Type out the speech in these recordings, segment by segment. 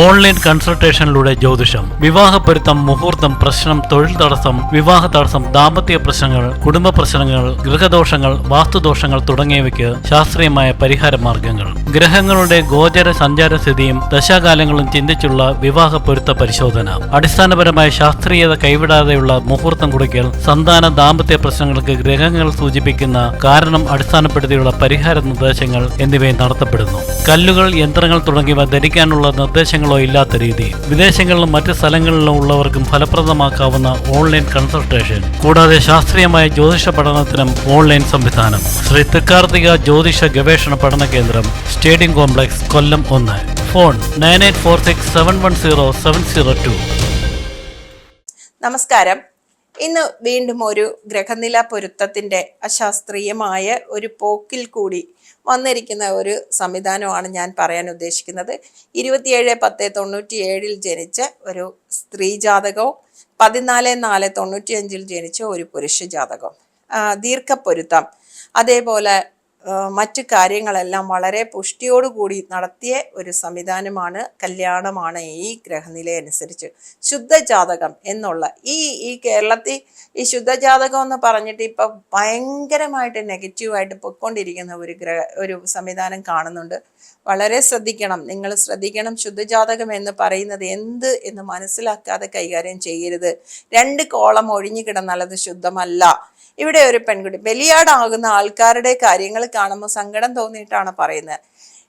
Online കൺസൾട്ടേഷനിലൂടെ ജ്യോതിഷം വിവാഹ പൊരുത്തം മുഹൂർത്തം പ്രശ്നം തൊഴിൽ തടസ്സം വിവാഹ തടസ്സം ദാമ്പത്യ പ്രശ്നങ്ങൾ കുടുംബ പ്രശ്നങ്ങൾ ഗൃഹദോഷങ്ങൾ വാസ്തുദോഷങ്ങൾ തുടങ്ങിയവയ്ക്ക് ശാസ്ത്രീയമായ പരിഹാര മാർഗങ്ങൾ. ഗ്രഹങ്ങളുടെ ഗോചര സഞ്ചാര സ്ഥിതിയും ദശാകാലങ്ങളും ചിന്തിച്ചുള്ള വിവാഹ പൊരുത്ത പരിശോധന. അടിസ്ഥാനപരമായ ശാസ്ത്രീയത കൈവിടാതെയുള്ള മുഹൂർത്തം കുറിക്കൽ സന്താന ദാമ്പത്യ പ്രശ്നങ്ങൾക്ക് ഗ്രഹങ്ങൾ സൂചിപ്പിക്കുന്ന കാരണം അടിസ്ഥാനപ്പെടുത്തിയുള്ള പരിഹാര നിർദ്ദേശങ്ങൾ എന്നിവയും നടത്തപ്പെടുന്നു. കല്ലുകൾ യന്ത്രങ്ങൾ തുടങ്ങിയവ ധരിക്കാനുള്ള നിർദ്ദേശങ്ങളോ ഇല്ലാത്ത രീതി. വിദേശങ്ങളിലും മറ്റ് സ്ഥലങ്ങളിലും ഉള്ളവർക്കും ഫലപ്രദമാക്കാവുന്ന ഓൺലൈൻ കൺസൾട്ടേഷൻ കൂടാതെ ശാസ്ത്രീയമായ ജ്യോതിഷ പഠനത്തിനും ഓൺലൈൻ സംവിധാനം. ശ്രീ തൃക്കാർത്തിക ജ്യോതിഷ ഗവേഷണ പഠന കേന്ദ്രം സ്റ്റേഡിയം കോംപ്ലക്സ് കൊല്ലം ഒന്ന്. Phone nine eight four six seven one zero seven zero two. നമസ്കാരം. ഇന്ന് വീണ്ടും ഒരു ഗ്രഹനില പൊരുത്തത്തിന്റെ അശാസ്ത്രീയമായ ഒരു പോക്കിൽ കൂടി വന്നിരിക്കുന്ന ഒരു സംവിധാനമാണ് ഞാൻ പറയാൻ ഉദ്ദേശിക്കുന്നത്. ഇരുപത്തിയേഴ് പത്ത് തൊണ്ണൂറ്റി ഏഴിൽ ജനിച്ച ഒരു സ്ത്രീ ജാതകവും പതിനാല് നാല് തൊണ്ണൂറ്റിയഞ്ചിൽ ജനിച്ച ഒരു പുരുഷ ജാതകവും. ദീർഘപ്പൊരുത്തം അതേപോലെ മറ്റു കാര്യങ്ങളെല്ലാം വളരെ പുഷ്ടിയോടുകൂടി നടത്തിയ ഒരു സംവിധാനമാണ് കല്യാണമാണ് ഈ ഗ്രഹനില അനുസരിച്ച്. ശുദ്ധജാതകം എന്നുള്ള ഈ ഈ കേരളത്തിൽ ഈ ശുദ്ധജാതകം എന്ന് പറഞ്ഞിട്ട് ഇപ്പം ഭയങ്കരമായിട്ട് നെഗറ്റീവായിട്ട് പൊയ്ക്കൊണ്ടിരിക്കുന്ന ഒരു ഗ്രഹ ഒരു സംവിധാനം കാണുന്നുണ്ട്. വളരെ ശ്രദ്ധിക്കണം. നിങ്ങൾ ശ്രദ്ധിക്കണം ശുദ്ധജാതകം എന്ന് പറയുന്നത് എന്ത് എന്ന് മനസ്സിലാക്കാതെ കൈകാര്യം ചെയ്യരുത്. രണ്ട് കോളം ഒഴിഞ്ഞു കിടന്നാൽ അത് ശുദ്ധമല്ല. ഇവിടെ ഒരു പെൺകുട്ടി ബലിയാടാകുന്ന ആൾക്കാരുടെ കാര്യങ്ങൾ കാണുമ്പോൾ സങ്കടം തോന്നിയിട്ടാണ് പറയുന്നത്.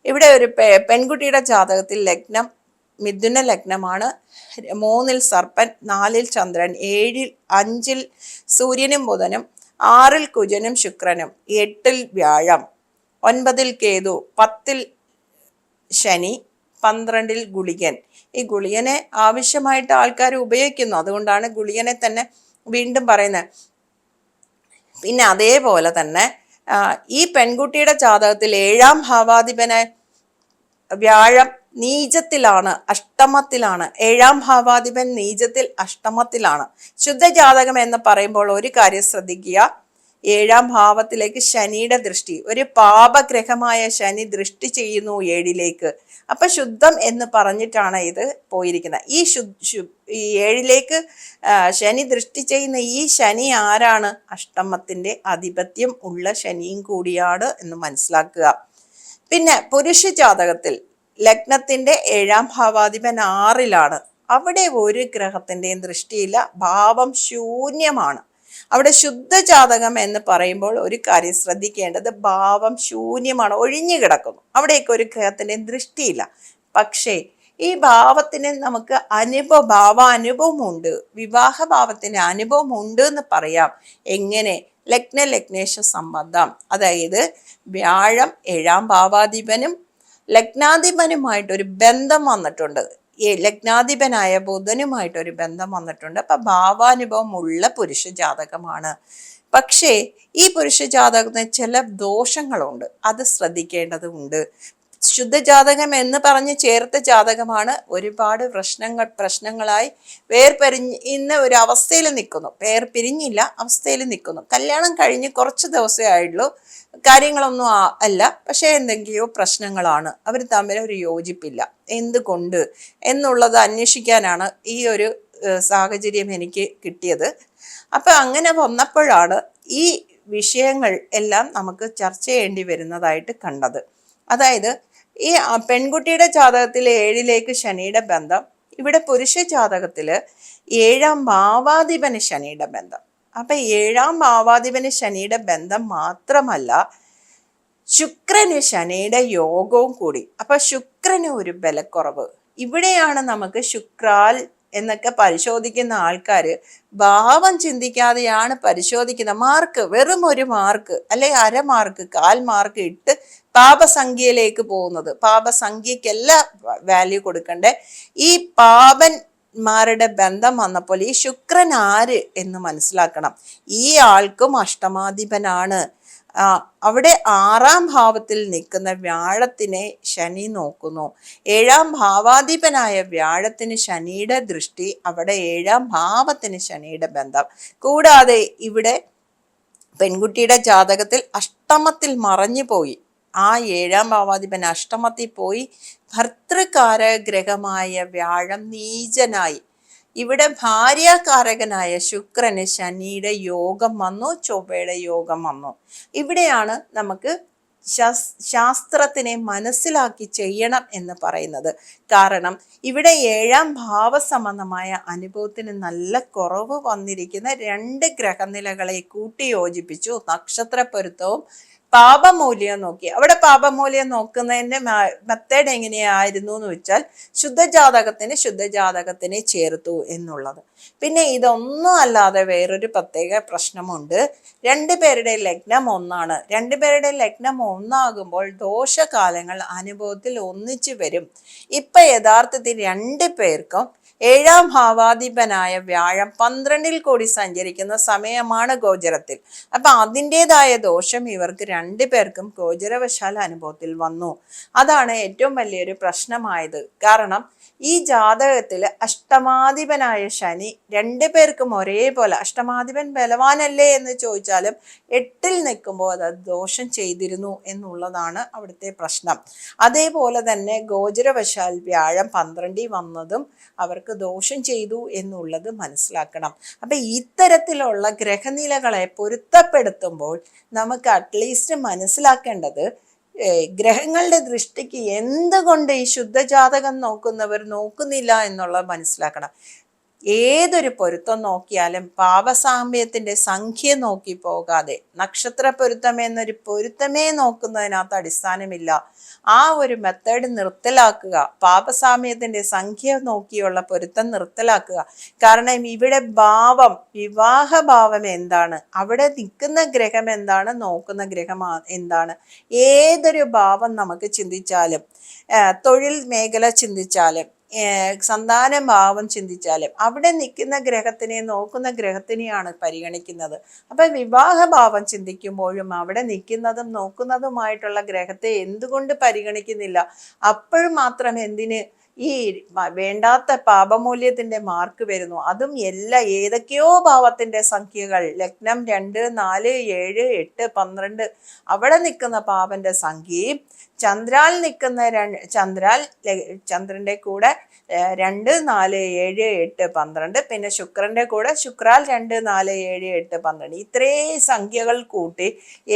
ഇവിടെ ഒരു പെൺകുട്ടിയുടെ ജാതകത്തിൽ ലഗ്നം മിഥുന ലഗ്നമാണ്. മൂന്നിൽ സർപ്പൻ നാലിൽ ചന്ദ്രൻ ഏഴിൽ അഞ്ചിൽ സൂര്യനും ബുധനും ആറിൽ കുജനും ശുക്രനും എട്ടിൽ വ്യാഴം ഒൻപതിൽ കേതു പത്തിൽ ശനി പന്ത്രണ്ടിൽ ഗുളികൻ. ഈ ഗുളികനെ ആവശ്യമായിട്ട് ആൾക്കാർ ഉപയോഗിക്കുന്നു. അതുകൊണ്ടാണ് ഗുളികനെ തന്നെ വീണ്ടും പറയുന്നത്. പിന്നെ അതേപോലെ തന്നെ ഈ പെൺകുട്ടിയുടെ ജാതകത്തിൽ ഏഴാം ഭാവാധിപനെ വ്യാഴം നീചത്തിലാണ് അഷ്ടമത്തിലാണ്. ഏഴാം ഭാവാധിപൻ നീചത്തിൽ അഷ്ടമത്തിലാണ്. ശുദ്ധജാതകം എന്ന് പറയുമ്പോൾ ഒരു കാര്യം ശ്രദ്ധിക്കുക. ഏഴാം ഭാവത്തിലേക്ക് ശനിയുടെ ദൃഷ്ടി ഒരു പാപഗ്രഹമായ ശനി ദൃഷ്ടി ചെയ്യുന്നു ഏഴിലേക്ക്. അപ്പൊ ശുദ്ധം എന്ന് പറഞ്ഞിട്ടാണ് ഇത് പോയിരിക്കുന്നത്. ഈ ശു ഈ ഏഴിലേക്ക് ശനി ദൃഷ്ടി ചെയ്യുന്ന ഈ ശനി ആരാണ്? അഷ്ടമത്തിന്റെ ആധിപത്യം ഉള്ള ശനിയും കൂടിയാണ് എന്ന് മനസ്സിലാക്കുക. പിന്നെ പുരുഷ ജാതകത്തിൽ ലഗ്നത്തിന്റെ ഏഴാം ഭാവാധിപൻ ആറിലാണ്. അവിടെ ഒരു ഗ്രഹത്തിന്റെയും ദൃഷ്ടിയില്ല ഭാവം ശൂന്യമാണ്. അവിടെ ശുദ്ധജാതകം എന്ന് പറയുമ്പോൾ ഒരു കാര്യം ശ്രദ്ധിക്കേണ്ടത് ഭാവം ശൂന്യമാണ് ഒഴിഞ്ഞു കിടക്കുന്നു. അവിടേക്ക് ഒരു ഗ്രഹത്തിന്റെ ദൃഷ്ടിയില്ല. പക്ഷേ ഈ ഭാവത്തിന് നമുക്ക് അനുഭവ ഭാവാനുഭവമുണ്ട്. വിവാഹ ഭാവത്തിന് അനുഭവമുണ്ട് എന്ന് പറയാം. എങ്ങനെ? ലഗ്ന ലഗ്നേശ സംബന്ധം. അതായത് വ്യാഴം ഏഴാം ഭാവാധിപനും ലഗ്നാധിപനുമായിട്ടൊരു ബന്ധം വന്നിട്ടുണ്ട്. ഈ ലഗ്നാധിപനായ ബുധനുമായിട്ടൊരു ബന്ധം വന്നിട്ടുണ്ട്. അപ്പം ഭാവാനുഭവം ഉള്ള പുരുഷ ജാതകമാണ്. പക്ഷേ ഈ പുരുഷ ജാതകത്തിന് ചില ദോഷങ്ങളുണ്ട്. അത് ശ്രദ്ധിക്കേണ്ടതുണ്ട്. ശുദ്ധജാതകം എന്ന് പറഞ്ഞ് ചേർത്ത ജാതകമാണ്. ഒരുപാട് പ്രശ്നങ്ങൾ പ്രശ്നങ്ങളായി വേർപിരിഞ്ഞ് ഒരു അവസ്ഥയിൽ നിൽക്കുന്നു. വേർ പിരിഞ്ഞില്ല അവസ്ഥയിൽ നിൽക്കുന്നു. കല്യാണം കഴിഞ്ഞ് കുറച്ച് ദിവസമേ ആയുള്ളൂ. കാര്യങ്ങളൊന്നും അല്ല. പക്ഷേ എന്തെങ്കിലും പ്രശ്നങ്ങളാണ്. അവർ തമ്മിൽ ഒരു യോജിപ്പില്ല. എന്തുകൊണ്ട് എന്നുള്ളത് അന്വേഷിക്കാനാണ് ഈ ഒരു സാഹചര്യം എനിക്ക് കിട്ടിയത്. അപ്പം അങ്ങനെ വന്നപ്പോഴാണ് ഈ വിഷയങ്ങൾ എല്ലാം നമുക്ക് ചർച്ച ചെയ്യേണ്ടി വരുന്നതായിട്ട് കണ്ടത്. അതായത് ഈ പെൺകുട്ടിയുടെ ജാതകത്തിൽ ഏഴിലേക്ക് ശനിയുടെ ബന്ധം ഇവിടെ പുരുഷ ജാതകത്തിൽ ഏഴാം ഭാവാധിപന് ശനിയുടെ ബന്ധം. അപ്പം ഏഴാം ഭാവാധിപന് ശനിയുടെ ബന്ധം മാത്രമല്ല ശുക്രന് ശനിയുടെ യോഗവും കൂടി. അപ്പം ശുക്രന് ഒരു ബലക്കുറവ്. ഇവിടെയാണ് നമുക്ക് ശുക്രാൽ എന്നൊക്കെ പരിശോധിക്കുന്ന ആൾക്കാർ ഭാവം ചിന്തിക്കാതെയാണ് പരിശോധിക്കുന്നത്. മാർക്ക് വെറും ഒരു മാർക്ക് അല്ലെ അര മാർക്ക് കാൽ മാർക്ക് ഇട്ട് പാപസംഖ്യയിലേക്ക് പോകുന്നത്. പാപസംഖ്യക്കല്ല വാല്യൂ കൊടുക്കണ്ടേ? ഈ പാപന്മാരുടെ ബന്ധം വന്നപ്പോൾ ഈ ശുക്രൻ ആര് എന്ന് മനസ്സിലാക്കണം. ഈ ആൾക്കും അഷ്ടമാധിപനാണ്. അവിടെ ആറാം ഭാവത്തിൽ നിൽക്കുന്ന വ്യാഴത്തിനെ ശനി നോക്കുന്നു. ഏഴാം ഭാവാധിപനായ വ്യാഴത്തിന് ശനിയുടെ ദൃഷ്ടി അവിടെ ഏഴാം ഭാവത്തിന് ശനിയുടെ ബന്ധം. കൂടാതെ ഇവിടെ പെൺകുട്ടിയുടെ ജാതകത്തിൽ അഷ്ടമത്തിൽ മറഞ്ഞു പോയി. ആ ഏഴാം ഭാവാധിപൻ അഷ്ടമത്തിൽ പോയി. ഭർത്തൃകാരഗ്രഹമായ വ്യാഴം നീചനായി. ഇവിടെ ഭാര്യാകാരകനായ ശുക്രന് ശനിയുടെ യോഗം വന്നു ചൊവ്വയുടെ യോഗം വന്നു. ഇവിടെയാണ് നമുക്ക് ശാസ്ത്രത്തിനെ മനസ്സിലാക്കി ചെയ്യണം എന്ന് പറയുന്നത്. കാരണം ഇവിടെ ഏഴാം ഭാവസംബന്ധമായ അനുഭവത്തിന് നല്ല കുറവ് വന്നിരിക്കുന്ന രണ്ട് ഗ്രഹനിലകളെ കൂട്ടിയോജിപ്പിച്ചു. നക്ഷത്ര പൊരുത്തവും പാപമൂല്യം നോക്കി. അവിടെ പാപമൂല്യം നോക്കുന്നതിന്റെ മെത്തേഡ് എങ്ങനെയായിരുന്നു എന്ന് വെച്ചാൽ ശുദ്ധജാതകത്തിന് ശുദ്ധജാതകത്തിനെ ചേർത്തു എന്നുള്ളത്. പിന്നെ ഇതൊന്നും അല്ലാതെ വേറൊരു പ്രത്യേക പ്രശ്നമുണ്ട്. രണ്ടു പേരുടെ ലഗ്നം ഒന്നാണ്. രണ്ടു പേരുടെ ലഗ്നം ഒന്നാകുമ്പോൾ ദോഷകാലങ്ങൾ അനുഭവത്തിൽ ഒന്നിച്ചു വരും. ഇപ്പൊ യഥാർത്ഥത്തിൽ രണ്ടു പേർക്കും ഏഴാം ഭാവാധിപനായ വ്യാഴം പന്ത്രണ്ടിൽ കൂടി സഞ്ചരിക്കുന്ന സമയമാണ് ഗോചരത്തിൽ. അപ്പൊ അതിന്റെതായ ദോഷം ഇവർക്ക് രണ്ടു പേർക്കും ഗോചരവശാൽ അനുഭവത്തിൽ വന്നു. അതാണ് ഏറ്റവും വലിയൊരു പ്രശ്നമായത്. കാരണം ഈ ജാതകത്തിൽ അഷ്ടമാധിപനായ ശനി രണ്ടു പേർക്കും ഒരേപോലെ അഷ്ടമാധിപൻ ബലവാനല്ലേ എന്ന് ചോദിച്ചാലും എട്ടിൽ നിൽക്കുമ്പോൾ അത് ദോഷം ചെയ്തിരുന്നു എന്നുള്ളതാണ് അവിടുത്തെ പ്രശ്നം. അതേപോലെ തന്നെ ഗോചരവശാൽ വ്യാഴം പന്ത്രണ്ടിൽ വന്നതും അവർക്ക് ദോഷം ചെയ്തു എന്നുള്ളത് മനസ്സിലാക്കണം. അപ്പം ഇത്തരത്തിലുള്ള ഗ്രഹനിലകളെ പൊരുത്തപ്പെടുത്തുമ്പോൾ നമുക്ക് അറ്റ്ലീസ്റ്റ് മനസ്സിലാക്കേണ്ടത് ഗ്രഹങ്ങളുടെ ദൃഷ്ടിക്ക് എന്തുകൊണ്ട് ഈ ശുദ്ധജാതകം നോക്കുന്നവർ നോക്കുന്നില്ല എന്നുള്ളത് മനസ്സിലാക്കണം. ഏതൊരു പൊരുത്തം നോക്കിയാലും പാപസാമ്യത്തിന്റെ സംഖ്യ നോക്കി പോകാതെ നക്ഷത്ര പൊരുത്തം എന്നൊരു പൊരുത്തമേ നോക്കുന്നതിനകത്ത് അടിസ്ഥാനമില്ല. ആ ഒരു മെത്തേഡ് നിർത്തലാക്കുക പാപസാമ്യത്തിന്റെ സംഖ്യ നോക്കിയുള്ള പൊരുത്തം നിർത്തലാക്കുക. കാരണം ഇവിടെ ഭാവം വിവാഹ ഭാവം എന്താണ്? അവിടെ നിൽക്കുന്ന ഗ്രഹം എന്താണ്? നോക്കുന്ന ഗ്രഹം എന്താണ്? ഏതൊരു ഭാവം നമുക്ക് ചിന്തിച്ചാലും തൊഴിൽ മേഖല ചിന്തിച്ചാലും സന്താന ഭാവം ചിന്തിച്ചാലും അവിടെ നിൽക്കുന്ന ഗ്രഹത്തിനെ നോക്കുന്ന ഗ്രഹത്തിനെയാണ് പരിഗണിക്കുന്നത്. അപ്പം വിവാഹ ഭാവം ചിന്തിക്കുമ്പോഴും അവിടെ നിൽക്കുന്നതും നോക്കുന്നതുമായിട്ടുള്ള ഗ്രഹത്തെ എന്തുകൊണ്ട് പരിഗണിക്കുന്നില്ല? അപ്പോഴും മാത്രം എന്തിന് ഈ വേണ്ടാത്ത പാപമൂല്യത്തിന്റെ മാർക്ക് വരുന്നു. അതും എല്ലാ ഏതൊക്കെയോ ഭാവത്തിന്റെ സംഖ്യകൾ. ലഗ്നം രണ്ട് നാല് ഏഴ് എട്ട് പന്ത്രണ്ട്. അവിടെ നിൽക്കുന്ന പാപന്റെ സംഖ്യയും ചന്ദ്രാൽ നിൽക്കുന്ന ചന്ദ്രാൽ ചന്ദ്രന്റെ കൂടെ രണ്ട് നാല് ഏഴ് എട്ട് പന്ത്രണ്ട്. പിന്നെ ശുക്രന്റെ കൂടെ ശുക്രാൽ രണ്ട് നാല് ഏഴ് എട്ട് പന്ത്രണ്ട്. ഇത്രേ സംഖ്യകൾ കൂട്ടി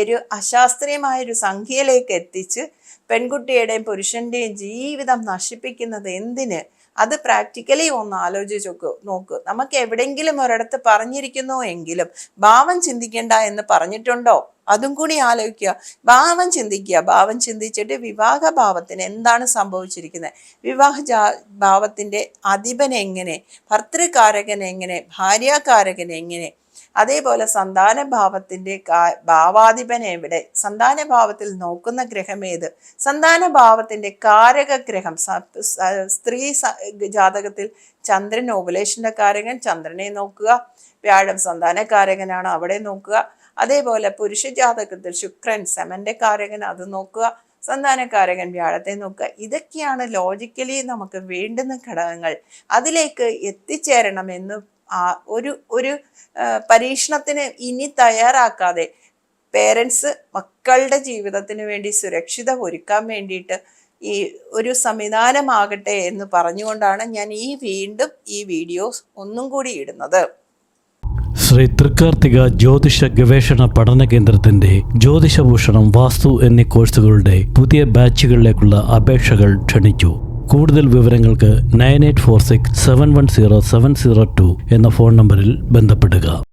ഒരു അശാസ്ത്രീയമായ ഒരു സംഖ്യയിലേക്ക് എത്തിച്ച് പെൺകുട്ടിയുടെയും പുരുഷന്റെയും ജീവിതം നശിപ്പിക്കുന്നത് എന്തിന്? അത് പ്രാക്ടിക്കലി ഒന്ന് ആലോചിച്ച് നോക്കൂ നോക്കൂ. നമുക്ക് എവിടെയെങ്കിലും ഒരിടത്ത് പറഞ്ഞിരിക്കുന്നു എങ്കിലും ഭാവം ചിന്തിക്കേണ്ട എന്ന് പറഞ്ഞിട്ടുണ്ടോ? അതും കൂടി ആലോചിക്കുക. ഭാവം ചിന്തിക്കുക. ഭാവം ചിന്തിച്ചിട്ട് വിവാഹ ഭാവത്തിന് എന്താണ് സംഭവിച്ചിരിക്കുന്നത്? വിവാഹ ജാ ഭാവത്തിന്റെ അധിപൻ എങ്ങനെ? ഭർത്തൃകാരകൻ എങ്ങനെ? ഭാര്യാകാരകൻ എങ്ങനെ? അതേപോലെ സന്താന ഭാവത്തിന്റെ കാ- ഭാവാധിപൻ എവിടെ സന്താന ഭാവത്തിൽ നോക്കുന്ന ഗ്രഹം ഏത്? സന്താന ഭാവത്തിന്റെ കാരക ഗ്രഹം സ്ത്രീ ജാതകത്തിൽ ചന്ദ്രൻ ഓവുലേഷന്റെ കാരകൻ ചന്ദ്രനെ നോക്കുക. വ്യാഴം സന്താനകാരകനാണ് അവിടെ നോക്കുക. അതേപോലെ പുരുഷ ജാതകത്തിൽ ശുക്രൻ സെമന്റെ കാരകൻ അത് നോക്കുക. സന്താനക്കാരകൻ വ്യാഴത്തെ നോക്കുക. ഇതൊക്കെയാണ് ലോജിക്കലി നമുക്ക് വേണ്ടുന്ന ഘടകങ്ങൾ. അതിലേക്ക് എത്തിച്ചേരണമെന്ന് ഒരു ഒരു പരീക്ഷണത്തിന് ഇനി തയ്യാറാക്കാതെ പേരൻസ് മക്കളുടെ ജീവിതത്തിന് വേണ്ടി സുരക്ഷിത ഒരുക്കാൻ വേണ്ടിയിട്ട് ഈ ഒരു സംവിധാനമാകട്ടെ എന്ന് പറഞ്ഞുകൊണ്ടാണ് ഞാൻ ഈ വീണ്ടും ഈ വീഡിയോസ് ഒന്നും കൂടി ഇടുന്നത്. ശ്രീ തൃക്കാർത്തിക ജ്യോതിഷ ഗവേഷണ പഠന കേന്ദ്രത്തിന്റെ ജ്യോതിഷഭൂഷണം വാസ്തു എന്നീ കോഴ്സുകളുടെ പുതിയ ബാച്ചുകളിലേക്കുള്ള അപേക്ഷകൾ ക്ഷണിച്ചു. കൂടുതൽ വിവരങ്ങൾക്ക് nine eight four six seven one zero seven zero two എന്ന ഫോൺ നമ്പറിൽ ബന്ധപ്പെടുക.